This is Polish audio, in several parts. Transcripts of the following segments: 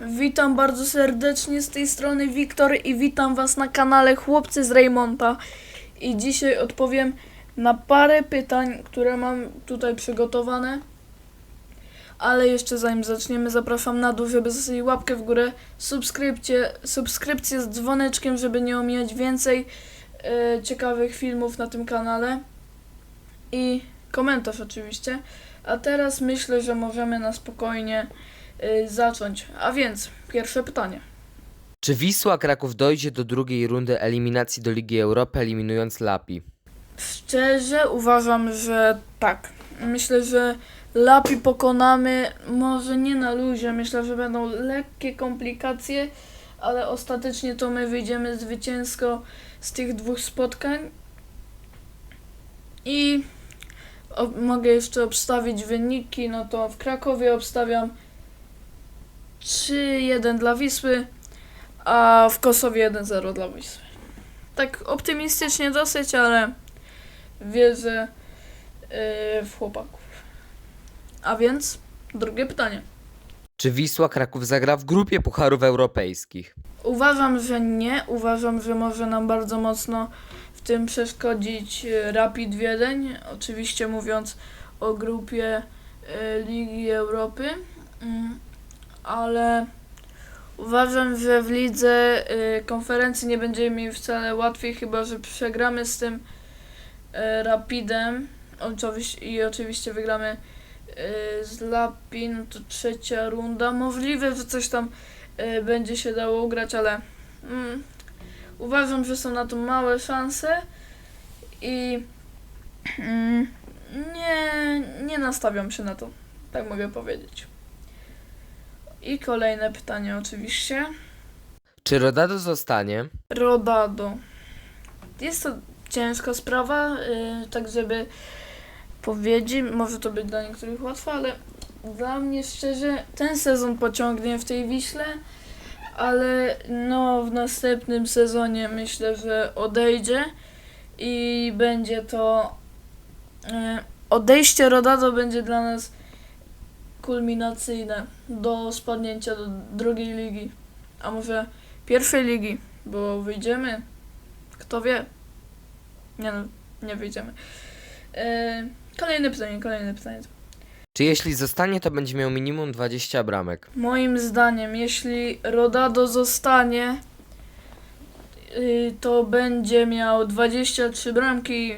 Witam bardzo serdecznie z tej strony Wiktor i witam Was na kanale Chłopcy z Raymonta. I dzisiaj odpowiem na parę pytań, które mam tutaj przygotowane. Ale jeszcze zanim zaczniemy, zapraszam na dół, żeby zostawić łapkę w górę, subskrypcję, subskrypcję z dzwoneczkiem, żeby nie omijać więcej e, ciekawych filmów na tym kanale. I komentarz oczywiście. A teraz myślę, że możemy na spokojnie y, zacząć. A więc, pierwsze pytanie. Czy Wisła Kraków dojdzie do drugiej rundy eliminacji do Ligi Europy, eliminując Lapi? Szczerze uważam, że tak. Myślę, że Lapi pokonamy, może nie na luzie, myślę, że będą lekkie komplikacje, ale ostatecznie to my wyjdziemy zwycięsko z tych dwóch spotkań. I o, mogę jeszcze obstawić wyniki, no to w Krakowie obstawiam 3-1 dla Wisły, a w Kosowie 1-0 dla Wisły. Tak optymistycznie dosyć, ale wierzę yy, w chłopaków. A więc drugie pytanie. Czy Wisła Kraków zagra w grupie Pucharów Europejskich? Uważam, że nie. Uważam, że może nam bardzo mocno w tym przeszkodzić e, Rapid Wiedeń. Oczywiście mówiąc o grupie e, Ligi Europy. Ale uważam, że w lidze e, konferencji nie będziemy mieli wcale łatwiej, chyba że przegramy z tym e, Rapidem. I oczywiście wygramy e, z Lapi, no to trzecia runda. Możliwe, że coś tam e, będzie się dało ugrać, ale mm, uważam, że są na to małe szanse i mm, nie, nie nastawiam się na to, tak mogę powiedzieć. I kolejne pytanie oczywiście. Czy Rodado zostanie? Rodado. Jest to ciężka sprawa, yy, tak żeby powiedzieć, może to być dla niektórych łatwe, ale dla mnie szczerze ten sezon pociągnie w tej Wiśle, ale no w następnym sezonie myślę, że odejdzie i będzie to yy, odejście Rodado będzie dla nas kulminacyjne do spadnięcia do drugiej ligi, a może pierwszej ligi, bo wyjdziemy. Kto wie? Nie no, nie wyjdziemy. E, kolejne pytanie, kolejne pytanie. Czy jeśli zostanie, to będzie miał minimum 20 bramek? Moim zdaniem, jeśli Rodado zostanie, y, to będzie miał 23 bramki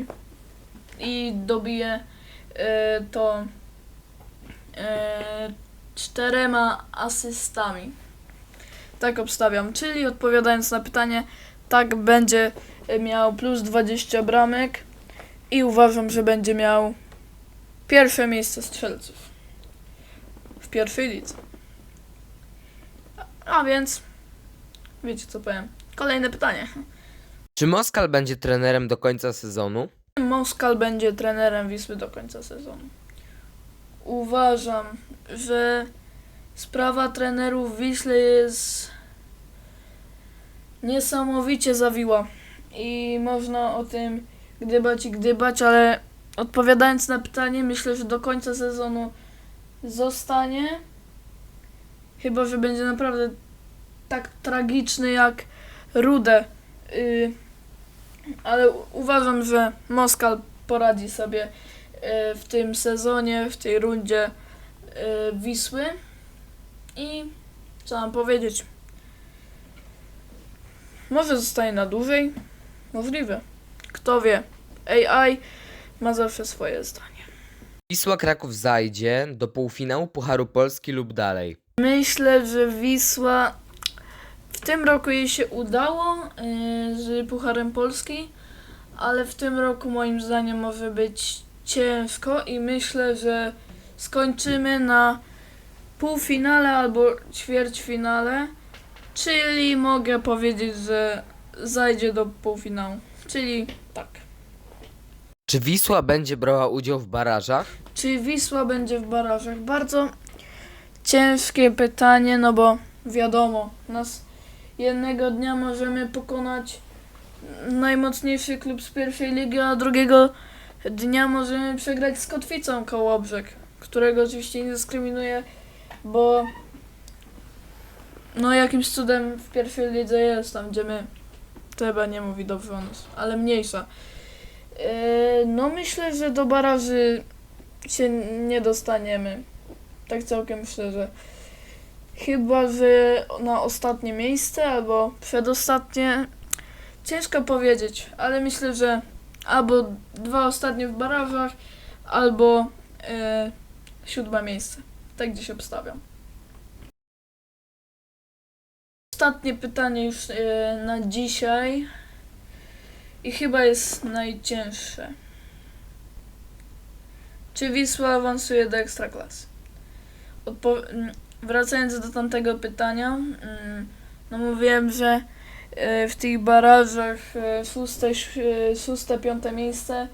i dobije y, to y, czterema asystami. Tak obstawiam. Czyli odpowiadając na pytanie, tak będzie miał plus 20 bramek i uważam, że będzie miał pierwsze miejsce strzelców w pierwszej lidze. A więc, wiecie co powiem. Kolejne pytanie. Czy Moskal będzie trenerem do końca sezonu? Moskal będzie trenerem Wisły do końca sezonu. Uważam, że sprawa trenerów Wiśle jest niesamowicie zawiła i można o tym gdybać i gdybać, ale odpowiadając na pytanie, myślę, że do końca sezonu zostanie. Chyba, że będzie naprawdę tak tragiczny jak Rude. Y, ale uważam, że Moskal poradzi sobie w tym sezonie, w tej rundzie y, Wisły. I co mam powiedzieć? Może zostaje na dłużej? Możliwe. Kto wie? AI ma zawsze swoje zdanie. Wisła Kraków zajdzie do półfinału Pucharu Polski lub dalej. Myślę, że Wisła w tym roku jej się udało yy, z Pucharem Polski, ale w tym roku moim zdaniem może być ciężko i myślę, że skończymy na półfinale albo ćwierćfinale, czyli mogę powiedzieć, że zajdzie do półfinału, czyli tak. Czy Wisła będzie brała udział w barażach? Czy Wisła będzie w barażach? Bardzo ciężkie pytanie, no bo wiadomo, nas jednego dnia możemy pokonać najmocniejszy klub z pierwszej ligi, a drugiego dnia możemy przegrać z Kotwicą Kołobrzeg, którego oczywiście nie dyskryminuję, bo no jakimś cudem w pierwszej lidze jest, tam gdzie my, to chyba nie mówi dobrze o nas, ale mniejsza. Yy, no myślę, że do baraży się nie dostaniemy, tak całkiem szczerze. Chyba, że na ostatnie miejsce albo przedostatnie, ciężko powiedzieć, ale myślę, że albo dwa ostatnie w barażach, albo e, siódme miejsce. Tak gdzieś obstawiam. Ostatnie pytanie już e, na dzisiaj i chyba jest najcięższe. Czy Wisła awansuje do Ekstraklasy? Odpo- mm, wracając do tamtego pytania, mm, no mówiłem, że w tych barażach e, szóste, e, szóste, piąte miejsce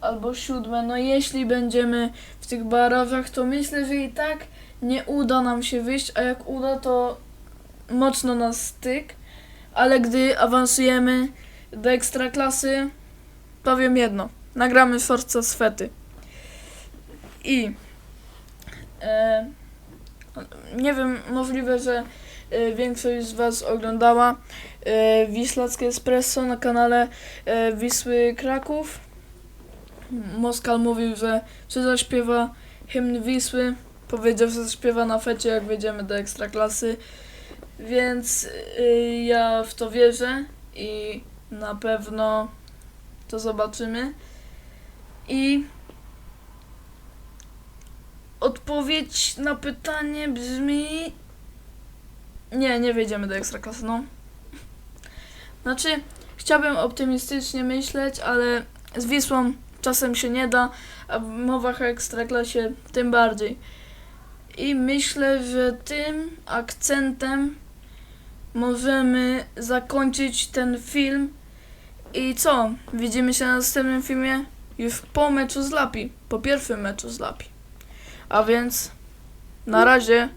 albo siódme. No jeśli będziemy w tych barażach, to myślę, że i tak nie uda nam się wyjść, a jak uda, to mocno nas styk. Ale gdy awansujemy do ekstraklasy, powiem jedno. Nagramy Forza z Fety. I e, nie wiem, możliwe, że większość z Was oglądała e, Wislackie Espresso na kanale e, Wisły Kraków. Moskal mówił, że czy zaśpiewa hymn Wisły. Powiedział, że zaśpiewa na fecie, jak wejdziemy do ekstraklasy. Więc ja w to wierzę i na pewno to zobaczymy. I odpowiedź na pytanie brzmi. Nie, nie wejdziemy do ekstraklasy, no. Znaczy, chciałbym optymistycznie myśleć, ale z Wisłą czasem się nie da, a w mowach o ekstraklasie tym bardziej. I myślę, że tym akcentem możemy zakończyć ten film. I co? Widzimy się na następnym filmie już po meczu z Lapi, po pierwszym meczu z Lapi. A więc na razie.